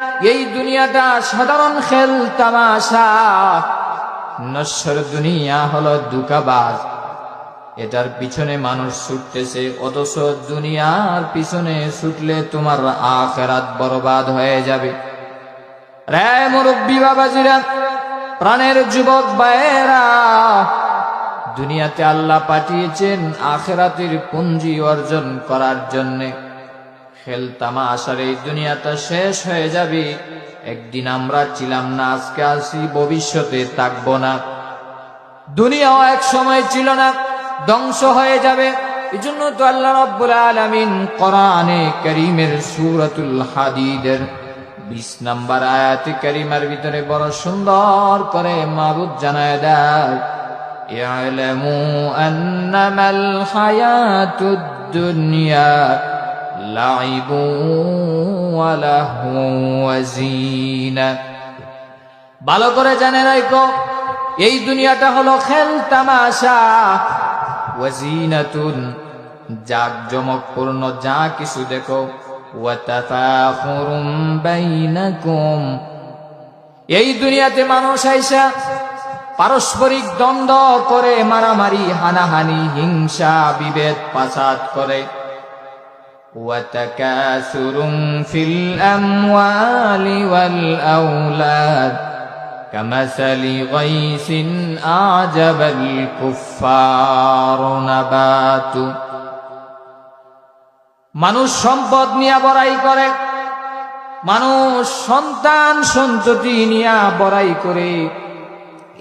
এই দুনিয়াটা সাধারণ খেল, তামাশা। নশ্বর দুনিয়া হলো দুকাবাজ। এটার পিছনে মানুষ ছুটতেছে, অথচ দুনিয়ার পিছনে ছুটলে তোমার আখেরাত বরবাদ হয়ে যাবে। রে মুরব্বী বাবাজিরা, প্রাণের যুবক বায়েরা দুনিয়াতে আল্লাহ পাঠিয়েছেন আখেরাতের পুঞ্জি অর্জন করার জন্যে। খেলতামা আসার এই দুনিয়াটা শেষ হয়ে যাবে একদিন আমরা ছিলাম না আজকে আসি ভবিষ্যতে থাকবো না দুনিয়াও এক সময় ছিল না ধ্বংস হয়ে যাবে এই জন্য তো আল্লাহ রব্বুল আলমিন কোরআনে করিমের সুরতুল হাদিদের বিশ নাম্বার আয়াতে করিমার ভিতরে বড় সুন্দর করে মাবুদ জানায় দেয় اعلموا أنما الحياة الدنيا لعب ولهو وزينة ভালো করে জানে রাখো এই দুনিয়াটা হলো খেল তামাশা ওয়াজিনাতুন জাক জমকপূর্ণ যা কিছু দেখো ওয়াতাফাখুরুম বাইনাকুম এই দুনিয়াতে মানুষ আইসা পারস্পরিক দ্বন্দ্ব করে মারামারি হানাহানি হিংসা বিভেদ পাচাত করে وتكاثر في الأموال والأولاد كمثل غيث أعجب الكفار نباته মানুষ সম্পদ নিয়ে বড়াই করে মানুষ সন্তান সন্ততি নিয়ে বড়াই করে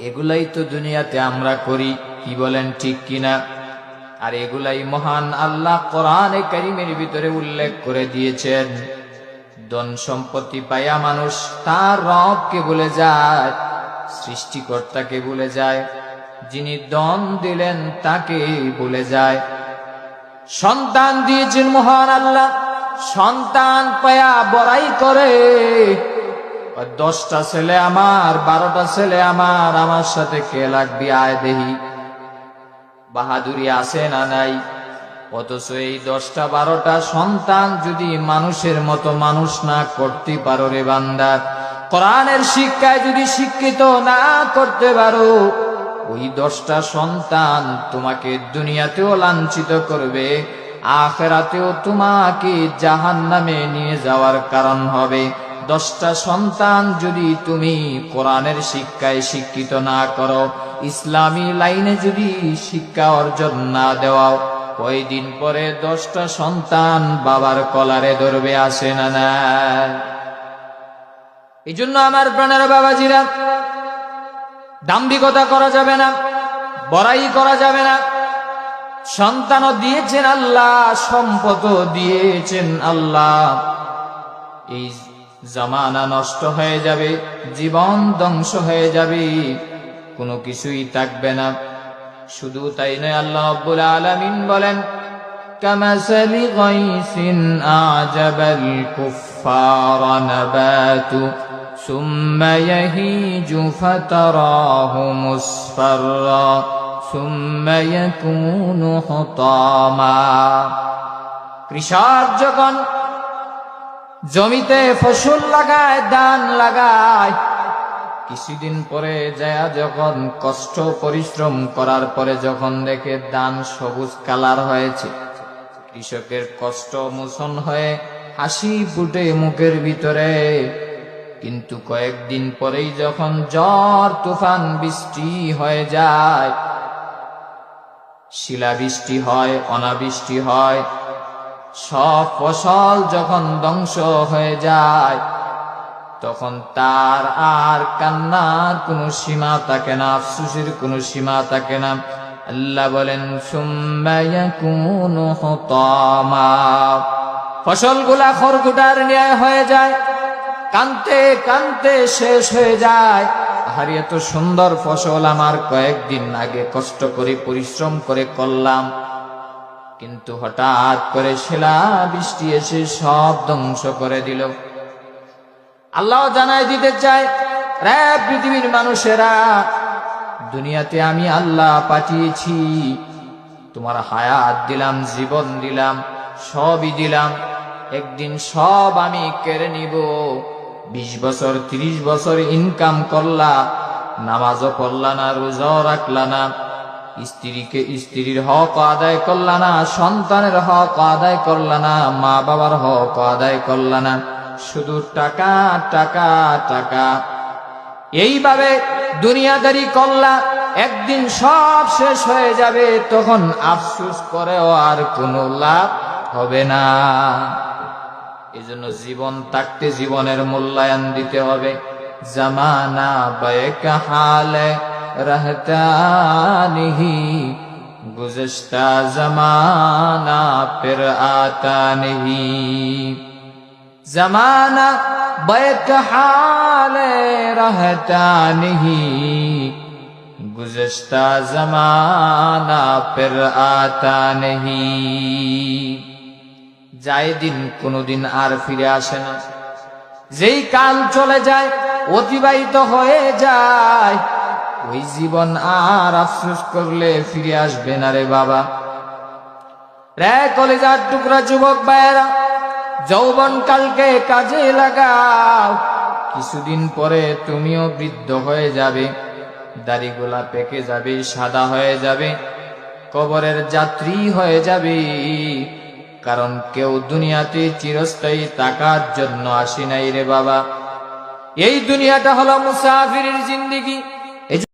এগুলাই তো দুনিয়াতে আমরা করি কি বলেন ঠিক কিনা আর এগুলাই মহান আল্লাহ কোরআনে কারিমের ভিতরে উল্লেখ করে দিয়েছেন। ধন সম্পত্তি পাইয়া মানুষ তার রবকে বলে যায়, সৃষ্টিকর্তাকে বলে যায়, যিনি দন দিলেন তাকে বলে যায়। সন্তান দিয়েছেন মহান আল্লাহ, সন্তান পায়া বড়াই করে। দশটা ছেলে আমার, বারোটা ছেলে আমার আমার সাথে কে লাগবে আয় দেহি? বাহাদুরি আছে না নাই? অথচ এই দশটা, বারোটা সন্তান যদি মানুষের মতো মানুষ না করতে পারো রে বান্দা, কোরআনের শিক্ষায় যদি শিক্ষিত না করতে পারো, ওই দশটা সন্তান তোমাকে দুনিয়াতেও লাঞ্ছিত করবে, আখেরাতেও তোমাকে জাহান নামে নিয়ে যাওয়ার কারণ হবে। দশটা সন্তান যদি তুমি কোরআনের শিক্ষায় শিক্ষিত না করো ইসলামী লাইনে যদি শিক্ষা অর্জন না দেওয়াও কয়দিন পরে দশটা সন্তান বাবার কলারে ধরবে, আসে না না। এই জন্য আমার প্রাণের বাবাজিরা, দাম্ভিকতা করা যাবে না, বড়াই করা যাবে না। সন্তানও দিয়েছেন আল্লাহ, সম্পদও দিয়েছেন আল্লাহ। এই জামানা নষ্ট হয়ে যাবে, জীবন ধ্বংস হয়ে যাবে। কোনো কিছুই থাকবে না শুধু তাই নয় আল্লাহ আব্বুল আলমিন বলেন كمثل غيث أعجب الكفار نباته ثم يهيج فتراه مصفرا ثم يكون حطاما কৃষক যখন জমিতে ফসল লাগায় ধান লাগায় কিছুদিন পরে যায় যখন কষ্ট, পরিশ্রম করার পরে যখন দেখে ধান সবুজ কালার হয়েছে, কৃষকের কষ্ট মোচন হয়ে হাসি ফুটে মুখের ভিতরে। কিন্তু কয়েকদিন পরেই যখন ঝড়, তুফান, বৃষ্টি হয়ে যায়, শিলাবৃষ্টি হয়, অনাবৃষ্টি হয়, সব ফসল যখন ধ্বংস হয়ে যায় তখন তার আর কান্নার কোনো সীমা থাকে না, আফসুসের কোনো সীমা থাকে না। আল্লাহ বলেন ফসলগুলা খড়কুটার ন্যায় হয়ে যায়, কানতে কানতে শেষ হয়ে যায়। আর এত সুন্দর ফসল আমার কয়েকদিন আগে কষ্ট করে, পরিশ্রম করে করলাম। কিন্তু হঠাৎ করে শিলা বৃষ্টি এসে সব ধ্বংস করে দিল। আল্লাহ জানাই দিতে চায় রে পৃথিবীর মানুষেরা, দুনিয়াতে আমি আল্লাহ পাঠিয়েছি, তোমার হায়াত দিলাম, জীবন দিলাম, সবই দিলাম, একদিন সব আমি কেড়ে নিব, বিশ বছর, ত্রিশ বছর ইনকাম করলা, নামাজও করলা না, রোজাও রাখলা না, স্ত্রীকে স্ত্রীর হক আদায় করলা না, সন্তানের হক আদায় করলা না মা বাবার হক আদায় করলা না। শুধু টাকা টাকা টাকা। এইভাবে দুনিয়াদারি করলা, একদিন সব শেষ হয়ে যাবে, তখন আফসুস করেও আর কোনো লাভ হবে না। এজন্য জীবন থাকতে জীবনের মূল্যায়ন দিতে হবে। জামানা বেক হালে রহতা নিহি গুজস্তা জমানা ফির আতা নিহি जमाना बैक हाल रहता नहीं गुजश्ता जमाना फिर आता नहीं যায় দিন কোনোদিন আর ফিরে আসে না যেই কাল চলে যায় অতিবাহিত হয়ে যায় ওই জীবন আর আফসোস করলে ফিরে আসবে না রে বাবা রে কলেজার টুকরা যুবক ভাইয়েরা যৌবন কালকে কাজে লাগাও। কিছুদিন পরে তুমিও বৃদ্ধ হয়ে যাবে। দাড়িগুলা পেকে যাবে, সাদা হয়ে যাবে। কবরের যাত্রী হয়ে যাবে। কারণ কেউ দুনিয়াতে চিরস্থায়ী টাকার জন্য আসি নাই রে বাবা। এই দুনিয়াটা হলো মুসাফিরের জিন্দিগি।